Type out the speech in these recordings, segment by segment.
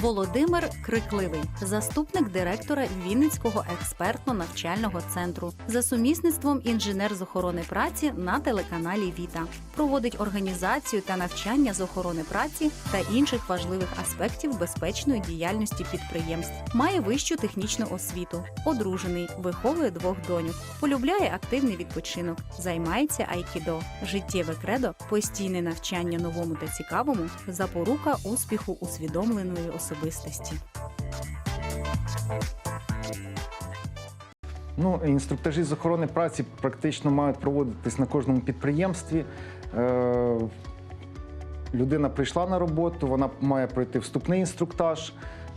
Володимир Крикливий, заступник директора Вінницького експертно-навчального центру, за сумісництвом інженер з охорони праці на телеканалі Віта. Проводить організацію та навчання з охорони праці та інших важливих аспектів безпечної діяльності підприємств. Має вищу технічну освіту, одружений, виховує двох доньок, полюбляє активний відпочинок, займається айкідо. Життєве кредо, постійне навчання новому та цікавому, запорука успіху усвідомленої особистості. Ну, інструктажі з охорони праці практично мають проводитись на кожному підприємстві. Е, людина прийшла на роботу, вона має пройти вступний інструктаж.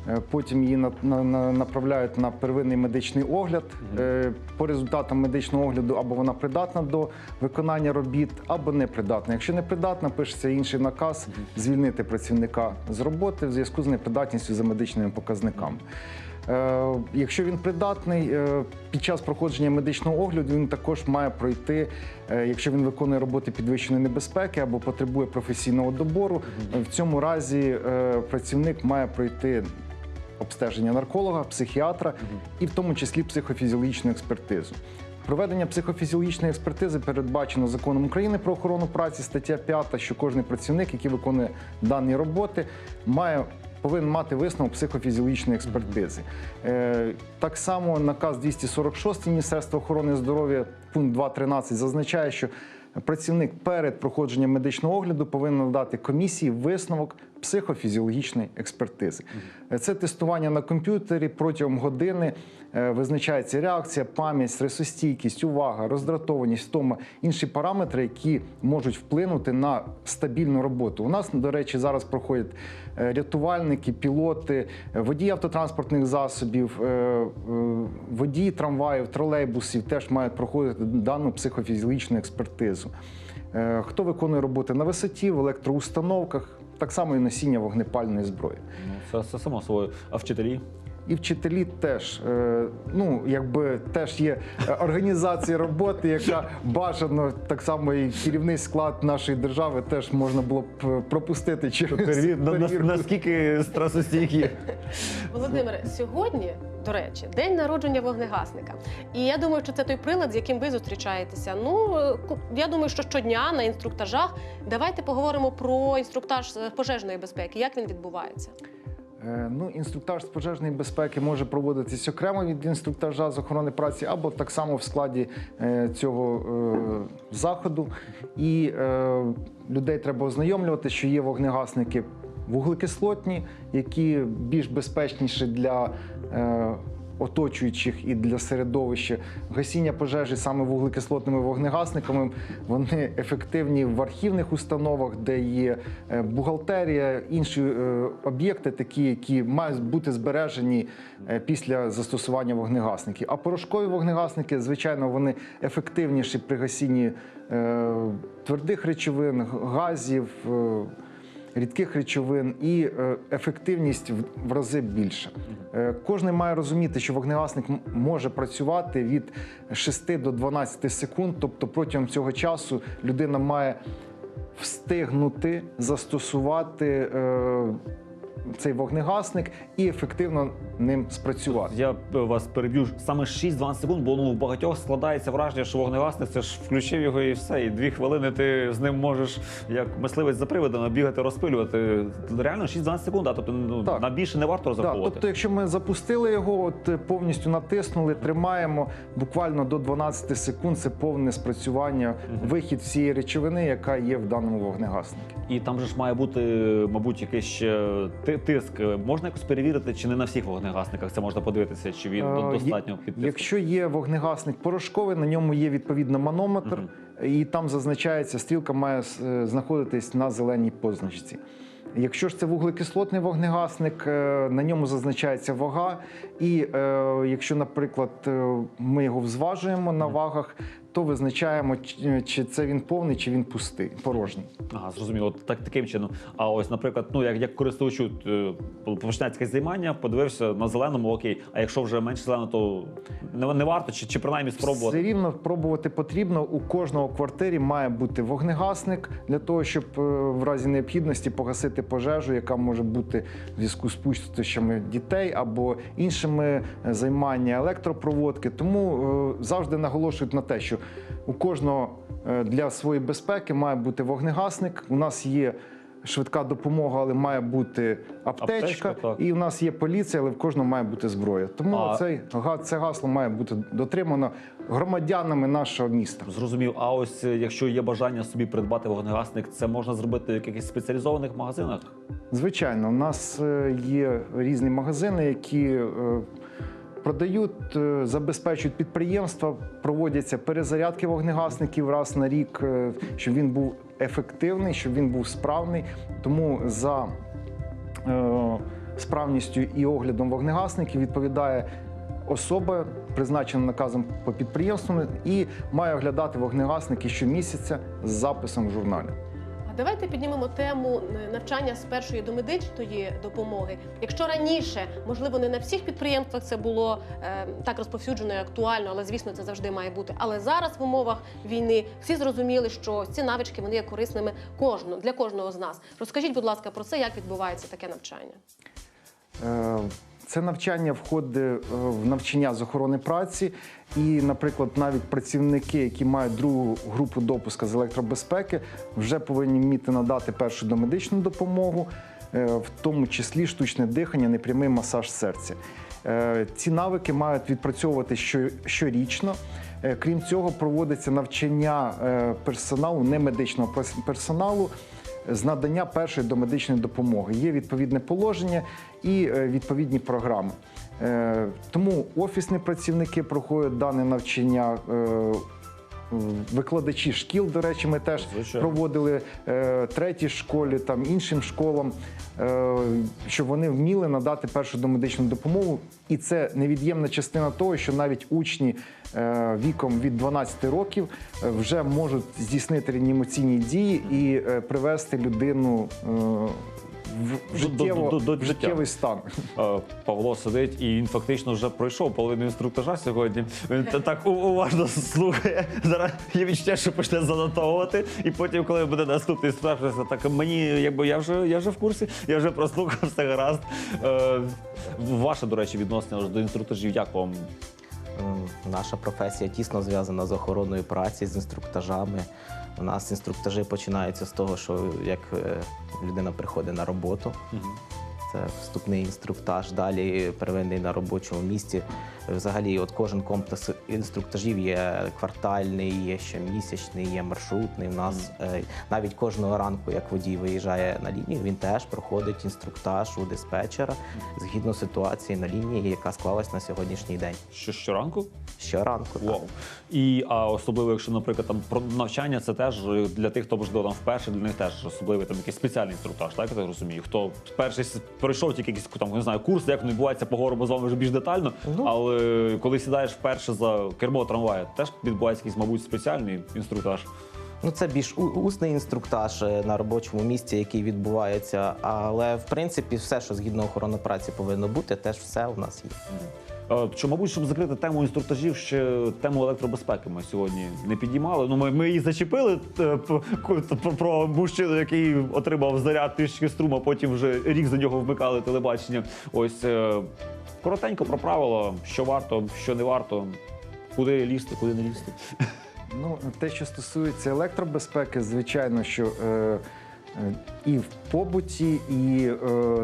Е, Потім її на, на, на- направляють на первинний медичний огляд. Е, По результатам медичного огляду або вона придатна до виконання робіт, або не придатна. Якщо не придатна, пишеться інший наказ звільнити працівника з роботи в зв'язку з непридатністю за медичними показниками. Е, Якщо він придатний, під час проходження медичного огляду він також має пройти, якщо він виконує роботи підвищеної небезпеки або потребує професійного добору. В цьому разі працівник має пройти обстеження нарколога, психіатра і в тому числі психофізіологічну експертизу. Проведення психофізіологічної експертизи передбачено законом України про охорону праці, стаття 5, що кожен працівник, який виконує дані роботи, має повинен мати висновок психофізіологічної експертизи. Е, так само наказ 246 Міністерства охорони здоров'я, пункт 2.13 зазначає, що працівник перед проходженням медичного огляду повинен надати комісії висновок психофізіологічної експертизи. Це тестування на комп'ютері протягом години. е, Визначається реакція, пам'ять, стресостійкість, увага, роздратованість, втома, інші параметри, які можуть вплинути на стабільну роботу. У нас, до речі, зараз проходять е, рятувальники, пілоти, е, водії автотранспортних засобів, водії трамваїв, тролейбусів теж мають проходити дану психофізіологічну експертизу. Хто виконує роботи на висоті, в електроустановках, так само і носіння вогнепальної зброї. Ну, це, це само собою. А вчителі? І вчителі теж, е, ну якби теж є е, організація роботи, яка бажано так само і керівний склад нашої держави теж можна було б е, пропустити через перевірку. Наскільки стресостійкі? Володимире, сьогодні, до речі, день народження вогнегасника. І я думаю, що це той прилад, з яким ви зустрічаєтеся. Ну я думаю, що щодня на інструктажах. Давайте поговоримо про інструктаж пожежної безпеки. Як він відбувається? Е, Ну, інструктаж з пожежної безпеки може проводитись окремо від інструктажа з охорони праці, або так само в складі е, цього е, заходу. І людей треба ознайомлювати, що є вогнегасники вуглекислотні, які більш безпечніші для. Е, Оточуючих і для середовища гасіння пожежі саме вуглекислотними вогнегасниками вони ефективні в архівних установах, де є е, бухгалтерія, інші е, об'єкти, такі, які мають бути збережені е, після застосування вогнегасників. А порошкові вогнегасники, звичайно, вони ефективніші при гасінні твердих речовин, газів. Рідких речовин і е, ефективність в- рази більша. Е, Кожен має розуміти, що вогнегасник може працювати від 6 до 12 секунд, тобто протягом цього часу людина має встигнути застосувати е, цей вогнегасник і ефективно ним спрацювати. Я вас переб'ю саме 6-12 секунд, бо ну, в багатьох складається враження, що вогнегасник це ж включив його і все. І дві хвилини ти з ним можеш, як мисливець за привидами, бігати, розпилювати. Реально 6-12 секунд, а тобто ну, Так. на більше не варто розраховувати. тобто, якщо ми запустили його, от повністю натиснули, тримаємо буквально до 12 секунд. Це повне спрацювання, вихід всієї речовини, яка є в даному вогнегаснику. І там же ж має бути, мабуть, ти- тиск. Можна якось перевірити, чи не на всіх вогнегасниках це можна подивитися, чи він Е, достатньо під тиском? Якщо є вогнегасник порошковий, на ньому є відповідно манометр, і там зазначається, стрілка має е, знаходитись на зеленій позначці. Якщо ж це вуглекислотний вогнегасник, е, на ньому зазначається вага. І е, якщо, наприклад, е, ми його взважуємо на вагах, то визначаємо, чи- це він повний, чи він пустий, порожній. Ага, зрозуміло. От Так таким чином. А ось, наприклад, ну як, як користувачу е, починається займання, подивився на зеленому, окей. А якщо вже менше зелено, то не, не варто чи, чи принаймні спробувати. Все рівно пробувати потрібно. У кожного квартирі має бути вогнегасник для того, щоб е, в разі необхідності погасити пожежу, яка може бути в зв'язку з пустощами дітей або іншими е, займання електропроводки. Тому завжди наголошують на те, що у кожного е, для своєї безпеки має бути вогнегасник. У нас є. Швидка допомога, але має бути аптечка, Аптечка, і у нас є поліція, але в кожного має бути зброя. Тому А- цей це гасло має бути дотримано громадянами нашого міста. Зрозумів. А ось е, якщо є бажання собі придбати вогнегасник, це можна зробити в якихось спеціалізованих магазинах. Звичайно, у нас е, є різні магазини, які продають, е, забезпечують підприємства, проводяться перезарядки вогнегасників раз на рік, е, щоб він був ефективний, щоб він був справний. Тому за е, справністю і оглядом вогнегасників відповідає особа, призначена наказом по підприємству, і має оглядати вогнегасники щомісяця з записом в журналі. Давайте піднімемо тему навчання з першої до медичної допомоги. Якщо раніше, можливо, не на всіх підприємствах це було е, так розповсюджено і актуально, але звісно, це завжди має бути. Але зараз в умовах війни всі зрозуміли, що ці навички вони є корисними кожного для кожного з нас. Розкажіть, будь ласка, про це, як відбувається таке навчання. Е, Це навчання входить е, в навчання з охорони праці, і, наприклад, навіть працівники, які мають другу групу допуска з електробезпеки, вже повинні вміти надати першу домедичну допомогу, е, в тому числі штучне дихання, непрямий масаж серця. Е, Ці навики мають відпрацьовувати щорічно. Крім цього, проводиться навчання персоналу, немедичного персоналу з надання першої домедичної допомоги. Є відповідне положення і е, відповідні програми. Е, Тому офісні працівники проходять дане навчання. Е, Викладачі шкіл, до речі, ми теж Звичайно. проводили е, третій школі, там іншим школам, е, щоб вони вміли надати першу домедичну допомогу. І це невід'ємна частина того, що навіть учні е, віком від 12 років вже можуть здійснити реанімаційні дії і е, привести людину е, життєво, до- до- до життєвий стан. Е, Павло сидить, і він фактично вже пройшов половину інструктажа сьогодні. Він так уважно слухає. Зараз є відчуття, що почне занотовувати. І потім, коли буде наступний інструктаж, так мені якби я вже я вже в курсі, я вже прослухав все гаразд. Е, Ваше, до речі, відношення до інструктажів, як вам? Наша професія тісно зв'язана з охороною праці, з інструктажами. У нас інструктажі починаються з того, що як е, людина приходить на роботу, це вступний інструктаж, далі первинний на робочому місці. Взагалі, от кожен комплекс інструктажів є квартальний, є щомісячний, є маршрутний. У нас е, навіть кожного ранку, як водій виїжджає на лінію, він теж проходить інструктаж у диспетчера згідно ситуації на лінії, яка склалась на сьогоднішній день. Що щоранку? Щоранку. так. Вау. І а особливо, якщо, наприклад, там про навчання, це теж для тих, хто можливо там вперше, для них теж особливий там якийсь спеціальний інструктаж, так я так розумію. Хто перший пройшов тільки якийсь там, не знаю, курс, як воно відбувається по гору, з вами вже більш детально. Ну. Але коли сідаєш вперше за кермо трамвая, теж відбувається якийсь, мабуть, спеціальний інструктаж. Ну, це більш усний інструктаж е, на робочому місці, який відбувається. Але в принципі, все, що згідно охорони праці повинно бути, теж все у нас є. Е, Що, мабуть, щоб закрити тему інструктажів, ще тему електробезпеки ми сьогодні не підіймали. Ну, ми, ми її зачепили е, про, мужчину, який отримав заряд трішки струму, потім вже рік за нього вмикали телебачення. Ось е, коротенько про правила, що варто, що не варто, куди лізти, куди не лізти. Ну, те, що стосується електробезпеки, звичайно, що е, е, і в побуті, і е,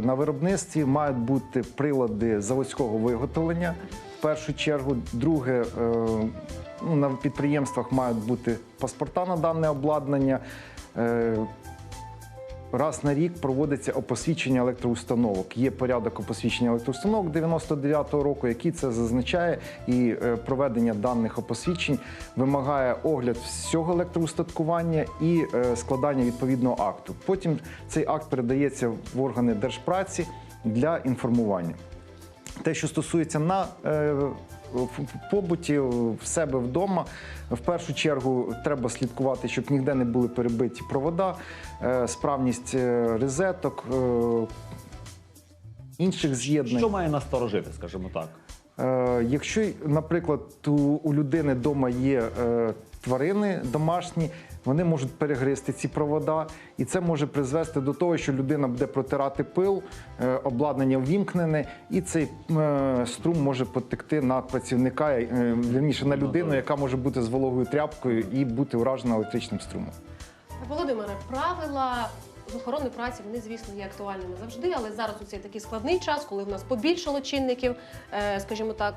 на виробництві мають бути прилади заводського виготовлення в першу чергу. Друге, е, ну, на підприємствах мають бути паспорта на дане обладнання. Раз на рік проводиться опосвідчення електроустановок. Є порядок опосвідчення електроустановок 99-го року, який це зазначає, і е, проведення даних опосвідчень вимагає огляд всього електроустаткування і е, складання відповідного акту. Потім цей акт передається в органи держпраці для інформування. Те, що стосується на е, побуті, в себе вдома. В першу чергу треба слідкувати, щоб ніде не були перебиті провода, е, справність е, розеток, е, інших з'єднань. Що має насторожити, скажімо так? Якщо, наприклад, у, людини вдома є тварини домашні, вони можуть перегризти ці провода, і це може призвести до того, що людина буде протирати пил, е, обладнання ввімкнене, і цей е, струм може потекти на працівника, е, вірніше на людину, яка може бути з вологою тряпкою і бути уражена електричним струмом. Володимире, правила з охорони праці вони, звісно, є актуальними завжди, але зараз у цей такий складний час, коли в нас побільшало чинників, скажімо так,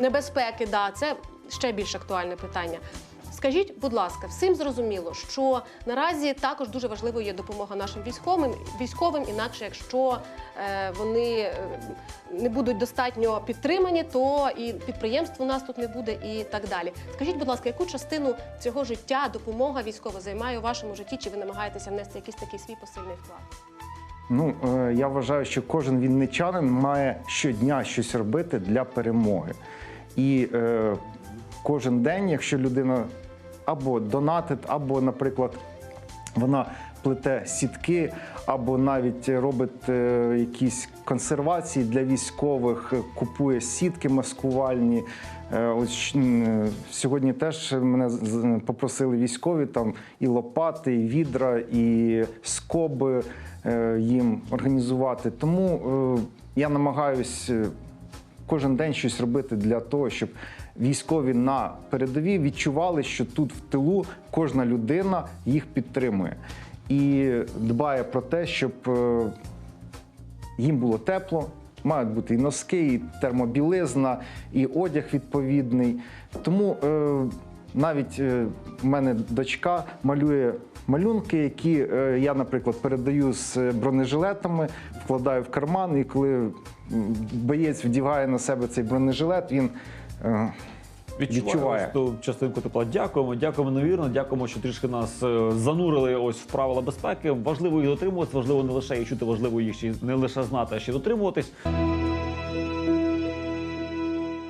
небезпеки, да, це ще більш актуальне питання. Скажіть, будь ласка, всім зрозуміло, що наразі також дуже важливою є допомога нашим військовим, військовим, інакше, якщо е, вони е, не будуть достатньо підтримані, то і підприємств у нас тут не буде, і так далі. Скажіть, будь ласка, яку частину цього життя допомога військова займає у вашому житті? Чи ви намагаєтеся внести якийсь такий свій посильний вклад? Ну, е, я вважаю, що кожен вінничанин має щодня щось робити для перемоги. І е, кожен день, якщо людина або донатить, або, наприклад, вона плете сітки, або навіть робить е, якісь консервації для військових, купує сітки маскувальні. Е, Ось сьогодні теж мене попросили військові там і лопати, і відра, і скоби е, їм організувати. Тому я намагаюсь кожен день щось робити для того, щоб військові на передовій відчували, що тут в тилу кожна людина їх підтримує і дбає про те, щоб е, їм було тепло. Мають бути і носки, і термобілизна, і одяг відповідний. Тому е, навіть е, в мене дочка малює малюнки, які е, я, наприклад, передаю з бронежилетами, вкладаю в карман, і коли боєць вдягає на себе цей бронежилет, він е, відчуває. ось ту частинку тепла. Дякуємо, дякуємо невірно. Дякуємо, що трішки нас е, занурили ось в правила безпеки. Важливо їх дотримуватися, важливо не лише їх чути, важливо їх ще не лише знати, а ще дотримуватись.